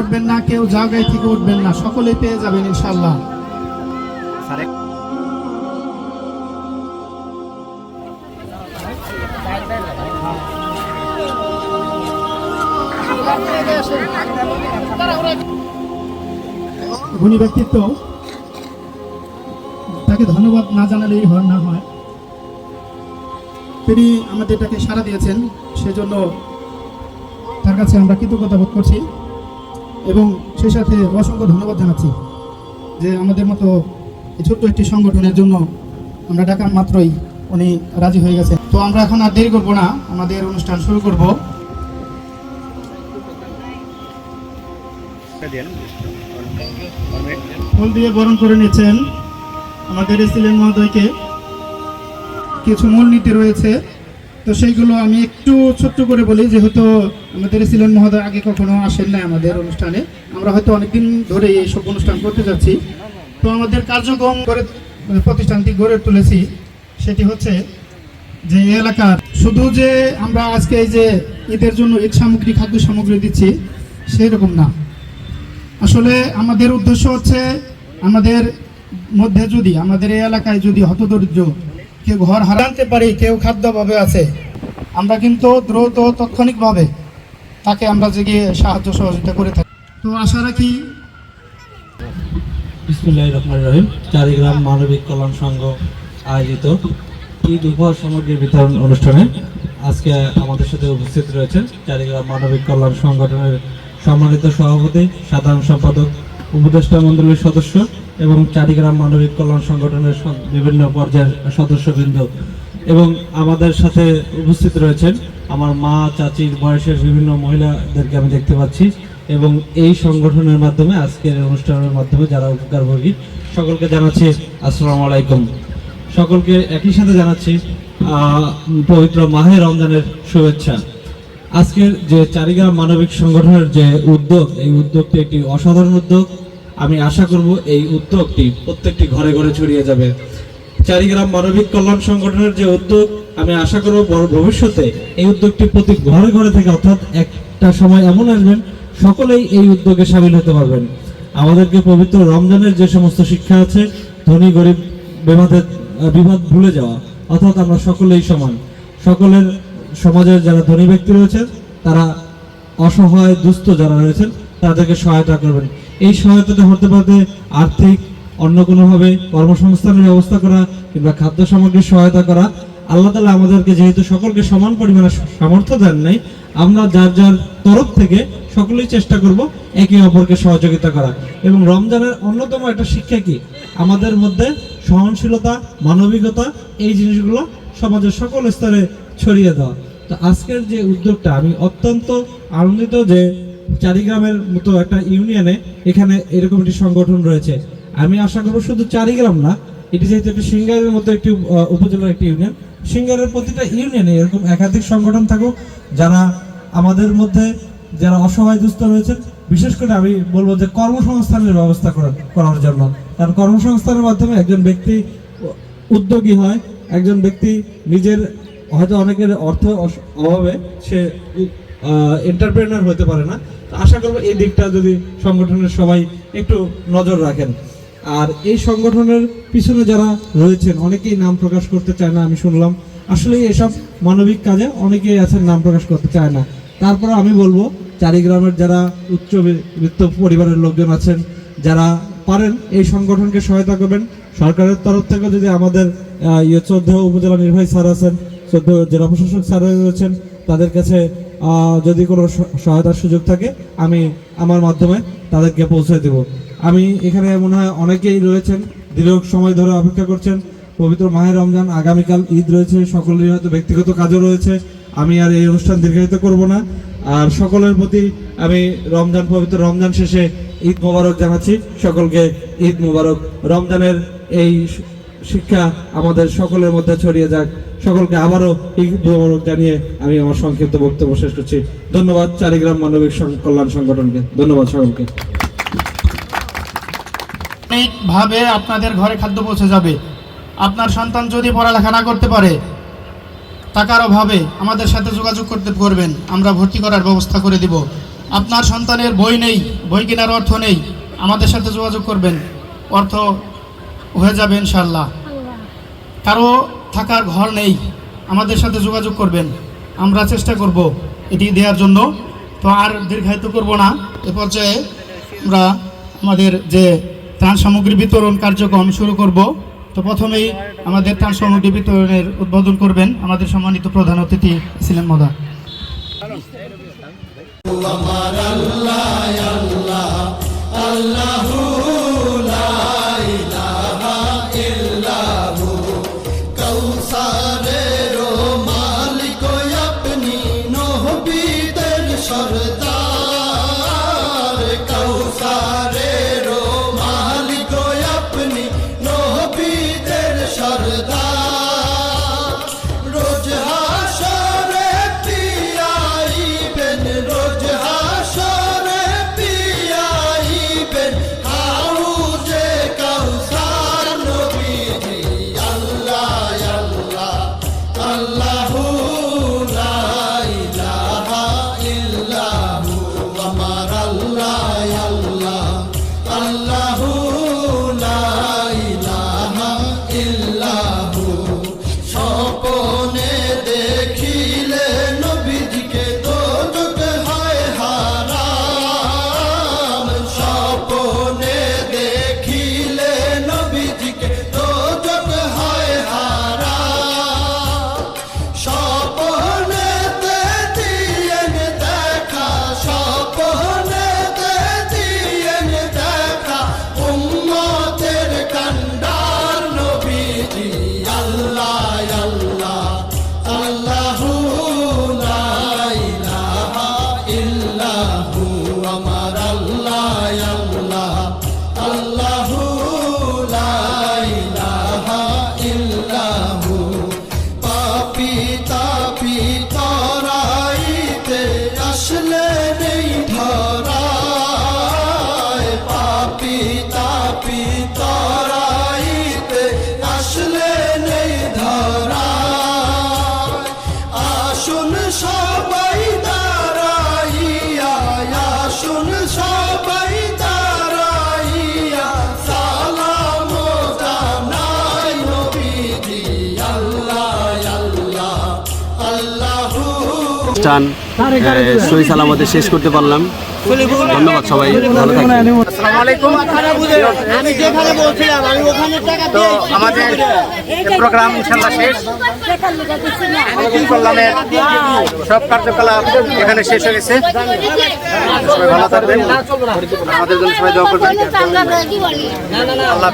উঠবেন না, কেউ জায়গায় থেকে উঠবেন না, সকলেই পেয়ে যাবেন ইনশাল্লাহ গুণী ব্যক্তিত্ব, তাকে ধন্যবাদ না জানালেই হয়, না হয়। তিনি আমাদের এটাকে সাড়া দিয়েছেন, সেজন্য তার কাছে আমরা কৃতজ্ঞতা বোধ করছি। এবং সেই সাথে অসংখ্য ধন্যবাদ জানাচ্ছি যে আমাদের মতো ছোট্ট একটি সংগঠনের জন্য আমরা ডাকার মাত্রই উনি রাজি হয়ে গেছেন। তো আমরা এখন আর দেরি করব না, আমাদের অনুষ্ঠান শুরু করব। ফুল দিয়ে বরণ করে নিচ্ছেন আমাদের এসিলেন মহোদয়কে। কিছু মূলনীতি রয়েছে। তো সেইগুলো আমি একটু ছোট্ট করে বলি, যেহেতু আমাদের ছিলেন মহোদয় আগে কখনো আসেন না আমাদের অনুষ্ঠানে। আমরা হয়তো অনেকদিন ধরে এইসব অনুষ্ঠান করতে যাচ্ছি। তো আমাদের কার্যক্রম করে প্রতিষ্ঠানটি গড়ে তুলেছি, সেটি হচ্ছে যে এলাকার, শুধু যে আমরা আজকে এই যে ঈদের জন্য ঈদ সামগ্রী, খাদ্য সামগ্রী দিচ্ছি সেই রকম না। আসলে আমাদের উদ্দেশ্য হচ্ছে আমাদের মধ্যে যদি, আমাদের এই এলাকায় যদি হতদরিদ্র কেউ ঘর হারাতে পারি, কেউ খাদ্যভাবে আছে। আমরা কিন্তু দ্রুত, তাৎক্ষণিকভাবে তাকে আমরা গিয়ে সাহায্য সহযোগিতা করে থাকি। তো আশা রাখি বিসমুল্লাহ রহমান রহিম। চারিগ্রাম মানবিক কল্যাণ সংঘ আয়োজিত ঈদ উপহার সামগ্রী বিতরণ অনুষ্ঠানে আজকে আমাদের সাথে উপস্থিত রয়েছেন চারিগ্রাম মানবিক কল্যাণ সংগঠনের সম্মানিত সভাপতি, সাধারণ সম্পাদক উপদেষ্টা মন্ডলীর সদস্য এবং চারিগ্রাম মানবিক কল্যাণ সংগঠনের বিভিন্ন পর্যায়ের সদস্যবৃন্দ এবং আমাদের সাথে উপস্থিত রয়েছেন আমার মা, চাচির বয়সের বিভিন্ন মহিলাদেরকে আমি দেখতে পাচ্ছি এবং এই সংগঠনের মাধ্যমে, আজকের অনুষ্ঠানের মাধ্যমে যারা উপকারভোগী সকলকে জানাচ্ছি আসসালামু আলাইকুম। সকলকে একই সাথে জানাচ্ছি পবিত্র মাহে রমজানের শুভেচ্ছা। আজকের যে চারিগ্রাম মানবিক সংগঠনের যে উদ্যোগ, এই উদ্যোগটি একটি অসাধারণ উদ্যোগ। আমি আশা করব এই উদ্যোগটি প্রত্যেকটি ঘরে ঘরে ছড়িয়ে যাবে। চারিগ্রাম মানবিক কল্যাণ সংগঠনের যে উদ্যোগ, আমি আশা করব বড় ভবিষ্যতে এই উদ্যোগটি প্রতি ঘরে ঘরে থেকে অর্থাৎ একটা সময় এমন আসবেন সকলেই এই উদ্যোগে সামিল হতে পারবেন। আমাদেরকে পবিত্র রমজানের যে সমস্ত শিক্ষা আছে, ধনী, গরিব, বিবাদের, বিবাদ ভুলে যাওয়া, অর্থাৎ আমরা সকলেই সমান। সকলের সমাজের যারা ধনী ব্যক্তি রয়েছেন, তারা অসহায়, দুস্থ যারা রয়েছেন, তাদেরকে সহায়তা করবেন। এই সহায়তাটা হতে পারে আর্থিক, অন্য কোনোভাবে কর্মসংস্থানের ব্যবস্থা করা কিংবা খাদ্য সামগ্রীর সহায়তা করা, আল্লাহ তালা আমাদেরকে যেহেতু সকলকে সমান পরিমাণে সামর্থ্য দেন নাই, আমরা যার যার তরফ থেকে সকলেই চেষ্টা করব একে অপরকে সহযোগিতা করা এবং রমজানের অন্যতম একটা শিক্ষা কি? আমাদের মধ্যে সহনশীলতা, মানবিকতা, এই জিনিসগুলো সমাজের সকল স্তরে ছড়িয়ে দেওয়া। তো আজকের যে উদ্যোগটা, আমি অত্যন্ত আনন্দিত যে চারিগ্রামের মতো একটা ইউনিয়নে এখানে এরকম একটি সংগঠন রয়েছে। আমি আশা করব শুধু চারিগ্রাম না, এটি যেহেতু একটি সিঙ্গারের মতো একটি উপজেলার একটি ইউনিয়ন, সিঙ্গারের প্রতিটা ইউনিয়নে এরকম একাধিক সংগঠন থাকুক, যারা আমাদের মধ্যে যারা অসহায় দুস্থ রয়েছেন, বিশেষ করে আমি বলব যে কর্মসংস্থানের ব্যবস্থা করার করার জন্য। কারণ কর্মসংস্থানের মাধ্যমে একজন ব্যক্তি উদ্যোগী হয়, একজন ব্যক্তি নিজের হয়তো অনেকের অর্থ অভাবে সে এন্টারপ্রেনার হতে পারে না। আশা করব এই দিকটা যদি সংগঠনের সবাই একটু নজর রাখেন। আর এই সংগঠনের পিছনে যারা রয়েছেন, অনেকেই নাম প্রকাশ করতে চায় না, আমি শুনলাম। আসলে এসব মানবিক কাজে অনেকেই আছেন নাম প্রকাশ করতে চায় না। তারপরে আমি বলব, চারিগ্রামের যারা উচ্চ বৃত্ত পরিবারের লোকজন আছেন, যারা পারেন এই সংগঠনকে সহায়তা করবেন। সরকারের তরফ থেকে যদি আমাদের ইয়ে চোদ্দ উপজেলা নির্বাহী স্যার আছেন জেলা প্রশাসক স্যার রয়েছেন, তাদের কাছে যদি কোনো সহায়তার সুযোগ থাকে, আমি আমার মাধ্যমে তাদেরকে পৌঁছে দেব। আমি এখানে মনে হয় অনেকেই রয়েছেন, দীর্ঘ সময় ধরে অপেক্ষা করছেন। পবিত্র মাহের রমজান, আগামীকাল ঈদ রয়েছে, সকলেরই হয়তো ব্যক্তিগত কাজও রয়েছে। আমি আর এই অনুষ্ঠান দীর্ঘায়িত করব না। আর সকলের প্রতি আমি রমজান, পবিত্র রমজান শেষে ঈদ মোবারক জানাচ্ছি। সকলকে ঈদ মোবারক। রমজানের এই শিক্ষা আমাদের সকলের মধ্যে ছড়িয়ে যাক। সকলকে আবারও জানিয়ে আমি আমার সংক্ষিপ্ত বক্তব্য শেষ করছি। ধন্যবাদ চারিগ্রাম মানবিক কল্যাণ সংগঠনকে। ধন্যবাদ সকলকে। অনেকভাবে আপনাদের ঘরে খাদ্য পৌঁছে যাবে। আপনার সন্তান যদি পড়ালেখা না করতে পারে, টাকার অভাবে আমাদের সাথে যোগাযোগ করতে করবেন। আমরা ভর্তি করার ব্যবস্থা করে দিব। আপনার সন্তানের বই নেই, বই কেনার অর্থ নেই। আমাদের সাথে যোগাযোগ করবেন। অর্থ হয়ে যাবে ইনশাল্লাহ কারও থাকার ঘর নেই আমাদের সাথে যোগাযোগ করবেন। আমরা চেষ্টা করব এটি দেওয়ার জন্য। তো আর দীর্ঘায়িত করব না। এ পর্যায়ে আমরা আমাদের যে ত্রাণ সামগ্রী বিতরণ কার্যক্রম শুরু করব। তো প্রথমেই আমাদের ত্রাণ সামগ্রী বিতরণের উদ্বোধন করবেন আমাদের সম্মানিত প্রধান অতিথি ছিলেন মদা। कौसार পাপি পিতরাইতে আসলে নেই ধরায়। পাপি তাপি তরাইতে আসলে নেই ধরা আসুন সবাই আল্লাহু সই সালামতে শেষ করতে পারলাম। ধন্যবাদ সবাই ভালো থাকবেন। আমি যেখানে বলছিলাম আমি ওখানে টাকা তো আমাদের প্রোগ্রাম ইনশাল্লাহ শেষ। কল্যাণের সব কার্যকলাপ এখানে শেষ হয়ে গেছে। সবাই ভালো থাকবেন। আমাদের জন্য সবাই দোয়া করবেন। আল্লাহ